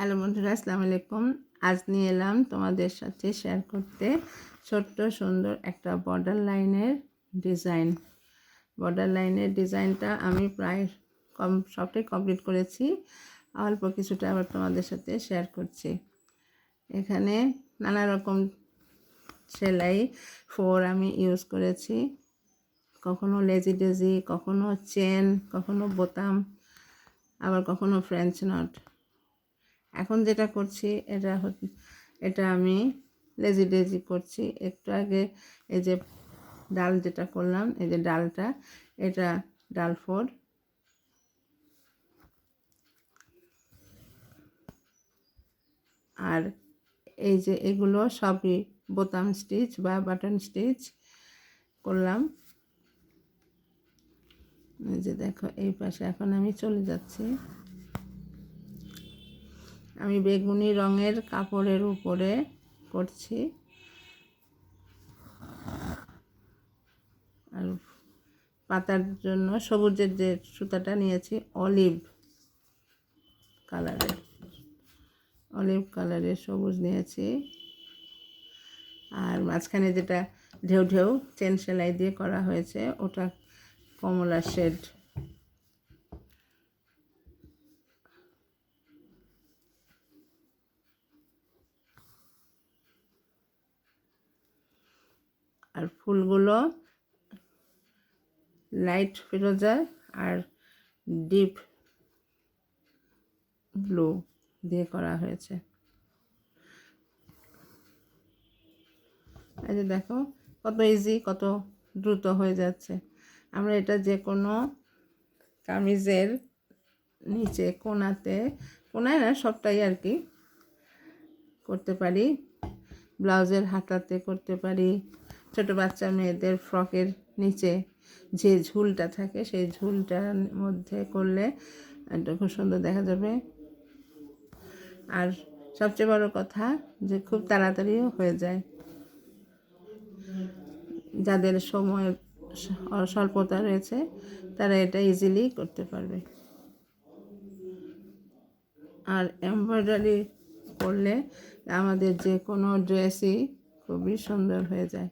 Hello বন্ধুরা, আসসালামু আলাইকুম। আজ নিয়ে এলাম তোমাদের সাথে শেয়ার করতে ছোট্ট সুন্দর একটা বর্ডার লাইনের ডিজাইন বর্ডার লাইনের ডিজাইনটা আমি প্রায় কম, সবটাই কমপ্লিট করেছি। অল্প কিছুটা আবার তোমাদের সাথে শেয়ার করছি। এখানে নানা রকম সেলাই, ফোর আমি ইউজ করেছি। কখনো লেজি ডেজি কখনো চেন কখনো বোতাম, আবার কখনো ফ্রেঞ্চ নট এখন যেটা করছি, এটা এটা আমি লেজি ডেজি করছি। একটু আগে এই যে ডাল যেটা করলাম, এই যে ডালটা, এটা ডাল ফোর আর এই যে এগুলো সবই বোতাম স্টিচ বা বাটন স্টিচ করলাম। এই যে দেখো, এই পাশে এখন আমি চলে যাচ্ছি। আমি বেগুনি রঙের কাপড়ের উপরে করছি আর পাতার জন্য সবুজের যে সুতাটা নিয়েছি, অলিভ কালারের। অলিভ কালারের সবুজ নিয়েছি। আর মাঝখানে যেটা ঢেউ ঢেউ, চেন সেলাই দিয়ে করা হয়েছে, ওটা কমলা শেড আর ফুলগুলো লাইট ফিরোজা আর ডিপ ব্লু দিয়ে করা হয়েছে। এই যে দেখো, কত ইজি কত দ্রুত হয়ে যাচ্ছে। আমরা এটা যে কোনো কামিজের নিচে, কোনাতে, কোনায় না, সবটাই আর কি করতে পারি। ব্লাউজের হাতাতে করতে পারি। ছোটো বাচ্চা মেয়েদের ফ্রকের নিচে যে ঝুলটা থাকে, সেই ঝুলটার মধ্যে করলে এটা খুব সুন্দর দেখা যাবে। আর সবচেয়ে বড় কথা যে খুব তাড়াতাড়িও হয়ে যায়। যাদের সময় স্বল্পতা রয়েছে, তারা এটা ইজিলি করতে পারবে। আর এমব্রয়ডারি করলে আমাদের যে কোনো ড্রেসই খুবই সুন্দর হয়ে যায়।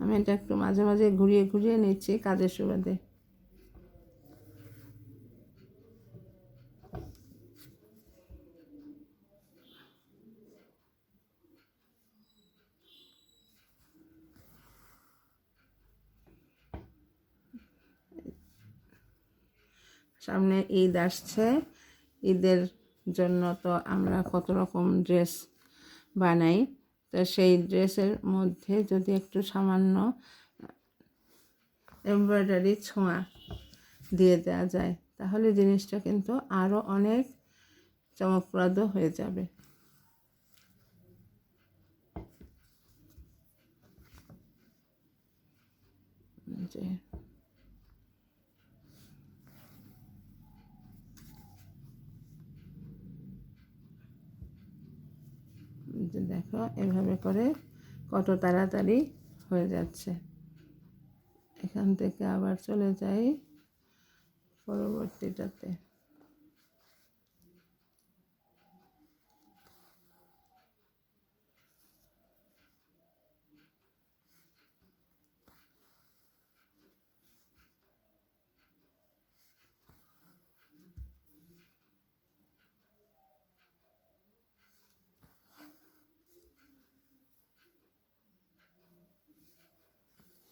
আমি এটা একটু মাঝে মাঝে ঘুরিয়ে ঘুরিয়ে নিচ্ছি কাজের সুবাদে। সামনে ঈদ আসছে। ঈদের জন্য তো আমরা কত রকম ড্রেস বানাই। তো সেই ড্রেসের মধ্যে যদি একটু সামান্য এমব্রয়ডারি ছোঁয়া দিয়ে দেওয়া যায়, তাহলে জিনিসটা কিন্তু আরও অনেক চমকপ্রদ হয়ে যাবে। যে যে দেখো এভাবে করে কত তাড়াতাড়ি হয়ে যাচ্ছে। এখান থেকে আবার চলে যাই পরবর্তীটাতে।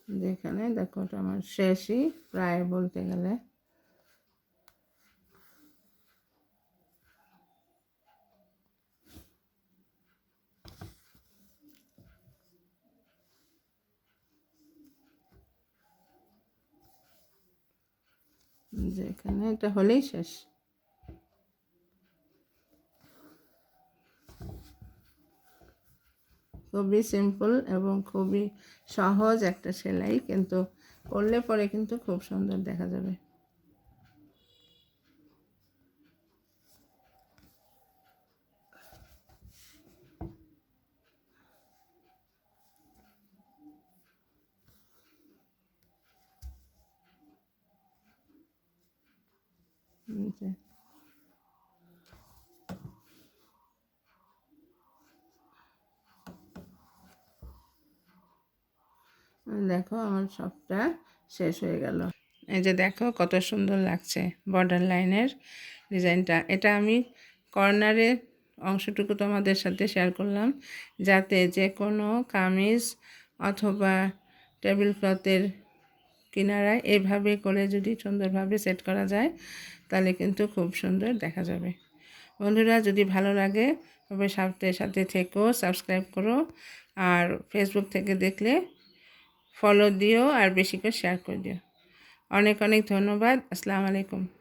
যেখানে দেখো আমার শেষই প্রায় বলতে গেলে। যেখানে এটা হলেই শেষ। খুবই সিম্পল এবং খুবই সহজ একটা সেলাই, কিন্তু করলে পরে কিন্তু খুব সুন্দর দেখা যাবে Okay. দেখো আমার সবটা শেষ হয়ে গেল। এই যে দেখো কত সুন্দর লাগছে বর্ডার লাইনের ডিজাইনটা। এটা আমি কর্নারে অংশটুকু তোমাদের সাথে শেয়ার করলাম, যাতে যে কোনো কামিজ অথবা টেবিল ক্লথের কিনারায় এভাবে করে যদি সুন্দরভাবে সেট করা যায়, তাহলে কিন্তু খুব সুন্দর দেখা যাবে। বন্ধুরা, যদি ভালো লাগে, তবে সাথে সাথে থেকো সাবস্ক্রাইব করো। আর ফেসবুক থেকে দেখলে ফলো দিও আর বেশি করে শেয়ার করে দিও। অনেক অনেক ধন্যবাদ। আসসালামু আলাইকুম।